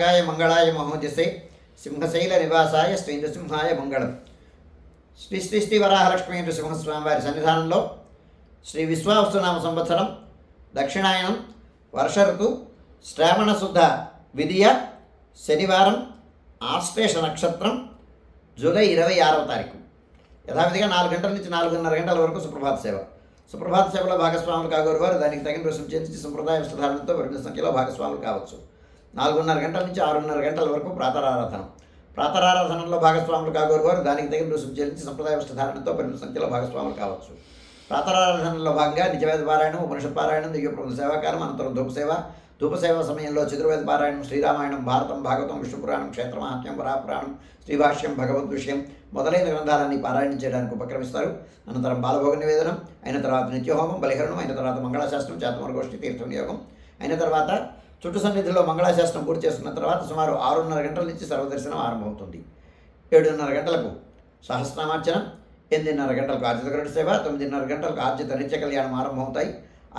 వక్రతుంగాయ మంగళాయ మహోజసే సింహశైల నివాసాయ శ్రీ నృసింహాయ మంగళం శ్రీ శ్రీ శ్రీ వరాహలక్ష్మీ నృసింహస్వామి వారి సన్నిధానంలో శ్రీ విశ్వావసునామ సంవత్సరం దక్షిణాయనం వర్ష ఋతు శ్రావణ శుద్ధ విధియ శనివారం ఆశ్లేష నక్షత్రం జూలై ఇరవై ఆరవ తారీఖు। యథావిధిగా నాలుగు గంటల నుంచి నాలుగున్నర గంటల వరకు సుప్రభాత సేవ। సుప్రభాత సేవలో భాగస్వాములు కాగోరు వారు దానికి తగిన రుసుము చేసి సంప్రదాయ వస్త్రధారణతో పరిమిత సంఖ్యలో భాగస్వాములు కావచ్చు। నాలుగున్నర గంటల నుంచి ఆరున్నర గంటల వరకు ప్రాతరారాధన. ప్రాతరారాధనలో భాగస్వాములు కాగోరు వారు దానికి తగిన రుసుము చెల్లించి సంప్రదాయ వస్త్రధారణతో పరిమిత సంఖ్యలో భాగస్వాములు కావచ్చు. ప్రాతరారాధనలో భాగంగా నిజవేద పారాయణం ఉపనిషత్ పారాయణం దివ్యప్రభు సేవాకారం అనంతరం ధూపసేవ ధూపసేవ సమయంలో చతుర్వేద పారాయణం శ్రీరామాయణం భారతం భాగవతం విష్ణుపురాణం క్షేత్రమహాత్మ్యం వరాపురాణం శ్రీభాష్యం భగవద్ విషయం మొదలైన గ్రంథాలన్నీ పారాయణం చేయడానికి ఉపక్రమిస్తారు. అనంతరం బాలభోగ నివేదనం అయిన తర్వాత నిత్యహోమం బలిహరణం అయిన తర్వాత మంగళాశాస్త్రం చేతమరగోష్ఠి తీర్థ వినియోగం. అయిన తర్వాత చుట్టు సన్నిధిలో మంగళాశాస్త్రం పూర్తి చేసుకున్న తర్వాత సుమారు ఆరున్నర గంటల నుంచి సర్వదర్శనం ఆరంభమవుతుంది. ఏడున్నర గంటలకు సహస్రనామార్చనం ఎనిమిదిన్నర గంటలకు ఆర్జిత గరుడ సేవ తొమ్మిదిన్నర గంటలకు ఆర్జిత నిత్య కళ్యాణం ఆరంభమవుతాయి.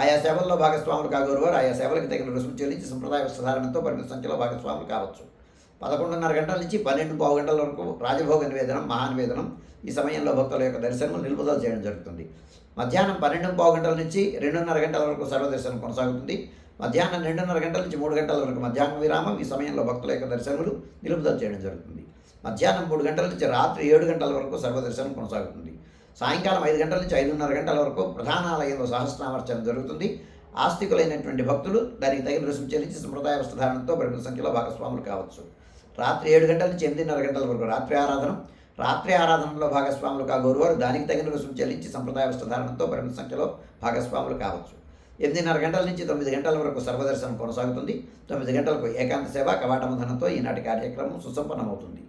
ఆయా సేవల్లో భాగస్వాములు కాగోరువారు ఆయా సేవలకు తగిన రుసుము చెల్లించి సంప్రదాయ సాధారణతో పరిమిత సంఖ్యలో భాగస్వాములు కావచ్చు. పదకొండున్నర గంటల నుంచి పన్నెండు పావు గంటల వరకు రాజభోగ నివేదనం మహానివేదనం ఈ సమయంలో భక్తుల యొక్క దర్శనం నిలుపుదల చేయడం జరుగుతుంది. మధ్యాహ్నం పన్నెండు పావు గంటల నుంచి రెండున్నర గంటల వరకు సర్వదర్శనం కొనసాగుతుంది. మధ్యాహ్నం రెండున్నర గంటల నుంచి మూడు గంటల వరకు మధ్యాహ్నం విరామం ఈ సమయంలో భక్తుల యొక్క దర్శనములు నిలుపుదల చేయడం జరుగుతుంది. మధ్యాహ్నం మూడు గంటల నుంచి రాత్రి ఏడు గంటల వరకు సర్వదర్శనం కొనసాగుతుంది. సాయంకాలం ఐదు గంటల నుంచి ఐదున్నర గంటల వరకు ప్రధాన ఆలయంలో జరుగుతుంది. ఆస్తికులైనటువంటి భక్తులు దానికి తగిన రుసుము చెల్లించి సంప్రదాయ వస్త్రధారణతో పరిమిత సంఖ్యలో భాగస్వాములు కావచ్చు. రాత్రి ఏడు గంటల నుంచి ఎనిమిదిన్నర గంటల వరకు రాత్రి ఆరాధన రాత్రి ఆరాధనలో భాగస్వాములు కాగోరువారు దానికి తగిన రుసుము చెల్లించి సంప్రదాయ వస్త్రధారణతో పరిమిత సంఖ్యలో భాగస్వాములు కావచ్చు. ఎనిమిదిన్నర గంటల నుంచి తొమ్మిది గంటల వరకు సర్వదర్శనం కొనసాగుతుంది. తొమ్మిది గంటలకు ఏకాంత సేవ కవాటమధనంతో ఈనాటి కార్యక్రమం సుసంపన్నమవుతుంది.